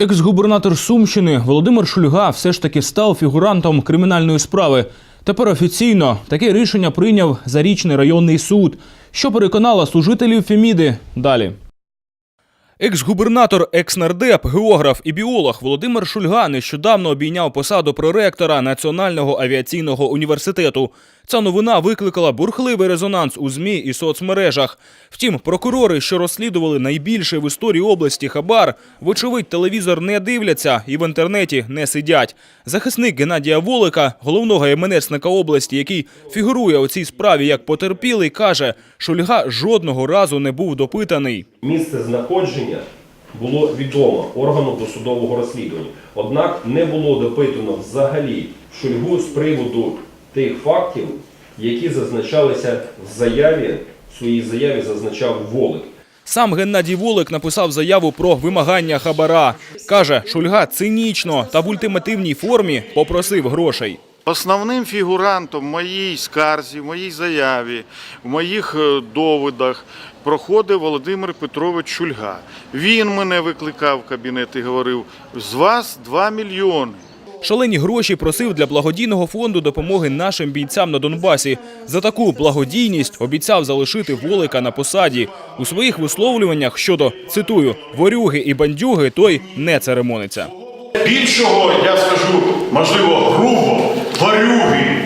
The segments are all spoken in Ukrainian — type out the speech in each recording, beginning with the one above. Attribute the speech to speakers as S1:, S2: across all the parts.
S1: Екс-губернатор Сумщини Володимир Шульга все ж таки став фігурантом кримінальної справи. Тепер офіційно таке рішення прийняв зарічний районний суд, що переконало служителів Феміди. Далі. Екс-губернатор, екс-нардеп, географ і біолог Володимир Шульга нещодавно обійняв посаду проректора Національного авіаційного університету. Ця новина викликала бурхливий резонанс у ЗМІ і соцмережах. Втім, прокурори, що розслідували найбільше в історії області хабар, вочевидь, телевізор не дивляться і в інтернеті не сидять. Захисник Геннадія Волика, головного МНСника області, який фігурує у цій справі як потерпілий, каже, Шульга жодного разу не був допитаний.
S2: Місце знаходження було відомо органу досудового розслідування. Однак не було допитано взагалі Шульгу з приводу тих фактів, які зазначалися в заяві, в своїй заяві зазначав Волик.
S1: Сам Геннадій Волик написав заяву про вимагання хабара. Каже, Шульга цинічно та в ультимативній формі попросив грошей.
S3: Основним фігурантом в моїй скарзі, в моїй заяві, в моїх е, доводах проходив Володимир Петрович Шульга. Він мене викликав в кабінет і говорив: з вас 2 мільйони.
S1: Шалені гроші просив для благодійного фонду допомоги нашим бійцям на Донбасі. За таку благодійність обіцяв залишити Волика на посаді. У своїх висловлюваннях щодо цитую ворюги і бандюги той не церемониться.
S3: Більшого, я скажу, можливо, грубо, тварюги,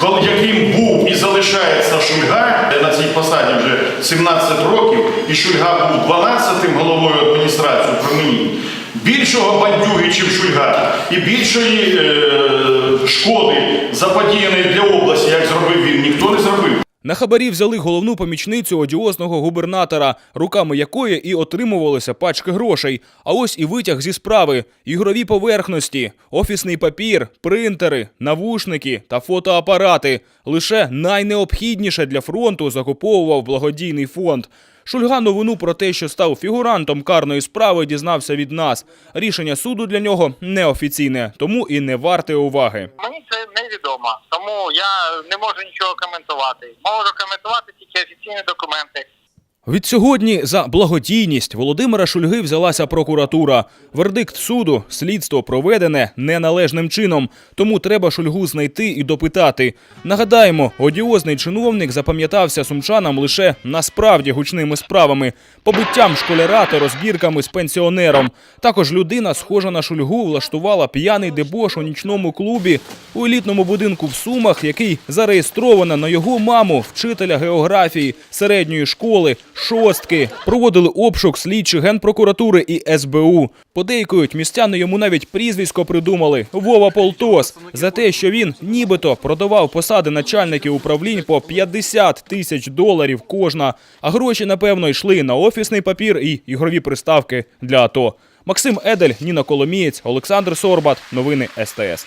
S3: кол- яким був і залишається Шульга на цій посаді вже 17 років, і Шульга був 12-тим головою адміністрації при мені. Більшого бандюги, чим і більшої е, шкоди заподіяної для області, як зробив він, ніхто не зробив.
S1: На хабарі взяли головну помічницю одіозного губернатора, руками якої і отримувалися пачки грошей. А ось і витяг зі справи: ігрові поверхності, офісний папір, принтери, навушники та фотоапарати. Лише найнеобхідніше для фронту закуповував благодійний фонд. Шульга новину про те, що став фігурантом карної справи, дізнався від нас. Рішення суду для нього неофіційне, тому і не варте уваги.
S4: Мені це невідомо, тому я не можу нічого коментувати. Можу коментувати тільки офіційні документи.
S1: Відсьогодні за благодійність Володимира Шульги взялася прокуратура. Вердикт суду слідство проведене неналежним чином, тому треба Шульгу знайти і допитати. Нагадаємо, одіозний чиновник запам'ятався сумчанам лише насправді гучними справами, побиттям школяра та розбірками з пенсіонером. Також людина, схожа на Шульгу, влаштувала п'яний дебош у нічному клубі у елітному будинку в Сумах, який зареєстровано на його маму, вчителя географії середньої школи, шостки. Проводили обшук слідчі генпрокуратури і СБУ. Подейкують, містяни йому навіть прізвисько придумали Вова Полтос за те, що він нібито продавав посади начальників управлінь по 50 тисяч доларів кожна. А гроші, напевно, йшли на офісний папір і ігрові приставки для АТО. Максим Едель, Ніна Коломієць, Олександр Сорбат. Новини СТС.